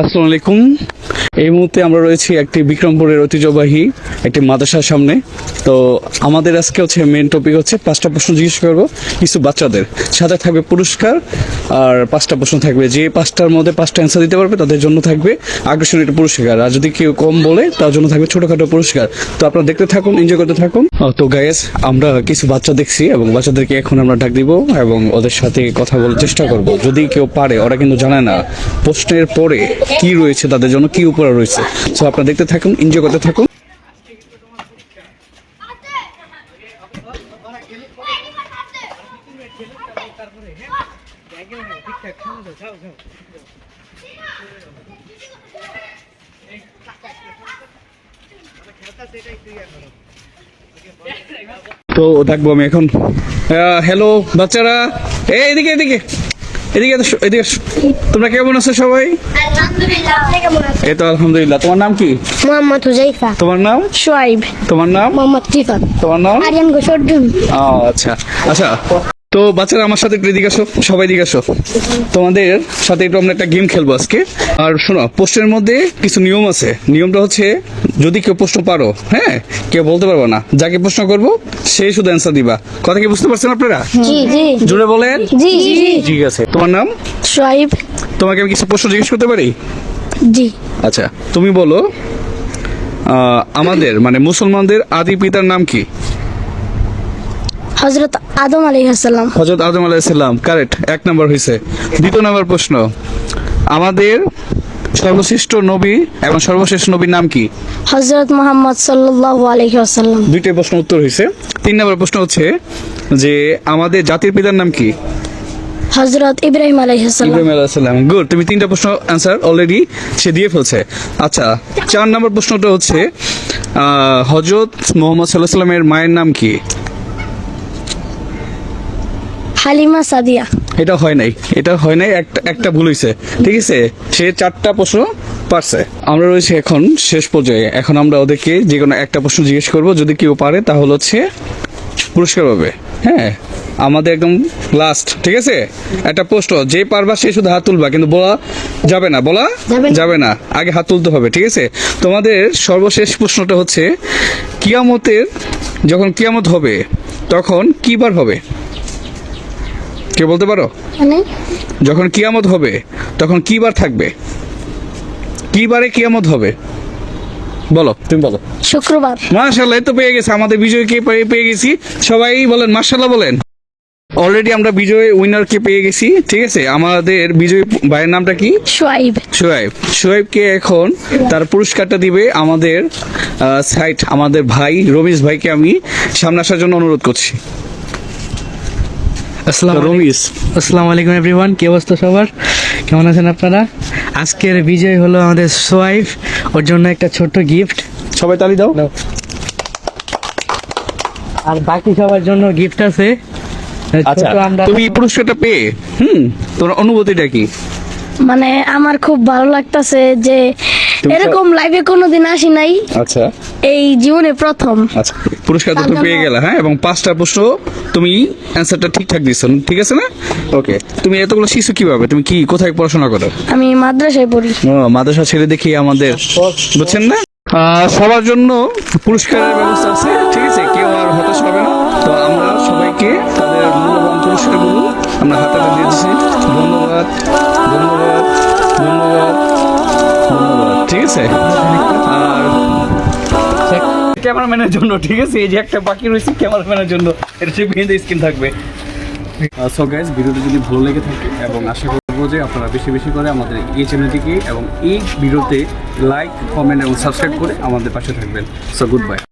আসসালামু আলাইকুম। এই মুহূর্তে আমরা রয়েছি একটি বিক্রমপুরের ঐতিহ্যবাহী একটি মাদ্রাসার সামনে। তো আমাদের আজকে হচ্ছে মেন টপিক হচ্ছে পাঁচটা প্রশ্ন জিজ্ঞেস করব কিছু বাচ্চাদের। সাথে থাকবে পুরস্কার আর পাঁচটা প্রশ্ন থাকবে। যে পাঁচটার মধ্যে পাঁচটা অ্যান্সার দিতে পারবে তাদের জন্য থাকবে আকর্ষণীয় একটা পুরস্কার। আর যদি কেউ কম বলে তার জন্য থাকবে ছোটখাটো পুরস্কার। তো আপনারা দেখতে থাকুন এনজয় করতে থাকুন। তো গায়েস আমরা কিছু বাচ্চা দেখছি এবং বাচ্চাদেরকে এখন আমরা ডাক দিব এবং ওদের সাথে কথা বলার চেষ্টা করব। যদি কেউ পারে, ওরা কিন্তু জানে না, প্রশ্নের পরে কি রয়েছে তাদের জন্য, কি উপহার রয়েছে। তো আপনারা দেখতে থাকুন এনজয় করতে থাকুন। তো থাকব আমি এখন। হ্যালো বাচ্চারা। এই, এদিকে এদিকে। এদিকে এদিকে তোমরা কেমন আছো সবাই? এই তো আলহামদুলিল্লাহ। তোমার নাম কি? মোহাম্মদ হুজাইফা। তোমার নাম? সোয়াইব। তোমার নাম? মোহাম্মদ রিফাত তোমার নাম? আরিয়ান ঘোষ ও আচ্ছা। আচ্ছা। তো বাচ্চারা আমার সাথে একটু এদিকে আসো সবাই দিকে আসো। তোমাদের সাথে একটু আমরা একটা গেম খেলব আজকে। আর শোনো পোস্টের মধ্যে কিছু নিয়ম আছে। নিয়মটা হচ্ছে যদি কেউ প্রশ্ন পারো হ্যাঁ কেউ বলতে পারব না যাকে প্রশ্ন করব সেই শুধু অ্যান্সার দিবা। কথা কি বুঝতে পারছেন আপনারা? জুড়ে বলেন। জি ঠিক আছে। তোমার নাম? সোয়াইব তোমাকে আমি কিছু প্রশ্ন জিজ্ঞেস করতে পারি? জি। আচ্ছা তুমি বলো আহ, আমাদের মানে মুসলমানদের আদি পিতার নাম কি? হজরত আদম আলাইহিসসালাম হজরত আদম আলাইসাল্লাম কারেক্ট এক নম্বর হয়েছে দ্বিতীয় নম্বর প্রশ্ন আমাদের সর্বশ্রেষ্ঠ নবী এবং সর্বশেষ নবীর নাম কি? হজরত মোহাম্মদ সাল্লাল্লাহু আলাইহি ওয়াসাল্লাম। দুইটাই প্রশ্ন উত্তর হয়েছে তিন নম্বর প্রশ্ন হচ্ছে যে আমাদের জাতির পিতার নাম কি? হজরত ইব্রাহিম আলাইহিসসালাম ইব্রাহিম আলাইসাল্লাম গুড তুমি তিনটা প্রশ্ন অ্যান্সার অলরেডি সে দিয়ে ফেলছে। আচ্ছা চার নম্বর প্রশ্নটা হচ্ছে হজরত মোহাম্মদ সাল্লাহ সাল্লামের মায়ের নাম কি? হালিমা সাদিয়া। এটা হয় নাই। এটা হয় নাই একটা একটা ভুল হয়েছে ঠিক আছে? সে চারটা প্রশ্ন পারছে। আমরা রয়েছে এখন শেষ পর্যায়ে। এখন আমরা ওদেরকে যে কোনো একটা প্রশ্ন জিজ্ঞেস করব। যদি কেউ পারে তাহলে হচ্ছে পুরস্কার পাবে। হ্যাঁ? আমাদের একদম লাস্ট ঠিক আছে? একটা প্রশ্ন যে পারবা সে শুধু হাত তুলবা কিন্তু বলা যাবে না। বলা যাবে না। আগে হাত তুলতে হবে ঠিক আছে? তোমাদের সর্বশেষ প্রশ্নটা হচ্ছে কিয়ামতের যখন কিয়ামত হবে তখন কি বার হবে? কে বলতে পারো? মানে? যখন কিয়ামত হবে তখন কি বার থাকবে? কি বারে কিয়ামত হবে? বলো তুমি বলো। শুক্রবার। মার্শাল্লাহ এই তো পেয়ে গেছে। আমাদের বিজয়কে পেয়ে পেয়ে গেছি। সবাই বলেন মার্শাল্লাহ বলেন। অলরেডি আমরা বিজয় উইনারকে পেয়ে গেছি ঠিক আছে? আমাদের বিজয় ভাইয়ের নামটা কি? সোয়াইব। সোয়েব সোয়েবকে এখন তার পুরস্কারটা দিবে আমাদের সাইট আমাদের ভাই রমেশ ভাইকে আমি সামনে আসার জন্য অনুরোধ করছি। আসসালামু আলাইকুম। এভরিওয়ান কি অবস্থা সবার? কেমন আছেন আপনারা? আজকের বিজয় হলো আমাদের সোয়াইফ। ওর জন্য একটা ছোট্ট গিফট সবাই তালি দাও। আর বাকি সবার জন্য গিফট আছে। আচ্ছা তুমি এই পুরস্কারটা পেয়ে হুম। তোমার অনুভূতিটা কি? মানে আমার খুব ভালো লাগতাছে যে এরকম লাইভে কোনোদিন আসি নাই। আচ্ছা। এই জীবনে প্রথম। আচ্ছা পুরস্কার তো তুমি পেয়ে গেলে হ্যাঁ? এবং পাঁচটা প্রশ্ন তুমি অ্যান্সারটা ঠিকঠাক দিচ্ছ ঠিক আছে না? ওকে তুমি এতগুলো শিশু কীভাবে? তুমি কি কোথায় পড়াশোনা করো? আমি মাদ্রাসায় পড়ি। ও, মাদ্রাসা ছেড়ে দেখি আমাদের বুঝছেন না? সবার জন্য পুরস্কারের ব্যবস্থা আছে ঠিক আছে? কেউ আর হতাশ হবে না। তো আমরা সবাইকে তাদের মূল্যবান পুরস্কারগুলো আমরা হাতে হাতে দিয়ে দিচ্ছি। ধন্যবাদ ধন্যবাদ ধন্যবাদ ধন্যবাদ। ঠিক আছে? আর ক্যামেরাম্যানের জন্য ঠিক আছে? এই যে একটা বাকি রয়েছে ক্যামেরাম্যানের জন্য। এটা সে বিহিন্দ স্কিন থাকবে। সো গাইজ ভিডিওটা যদি ভালো লেগে থাকে এবং আশা করব যে আপনারা বেশি বেশি করে আমাদের এই চ্যানেলটিকে এবং এই ভিডিওতে লাইক কমেন্ট এবং সাবস্ক্রাইব করে আমাদের পাশে থাকবেন। So good bye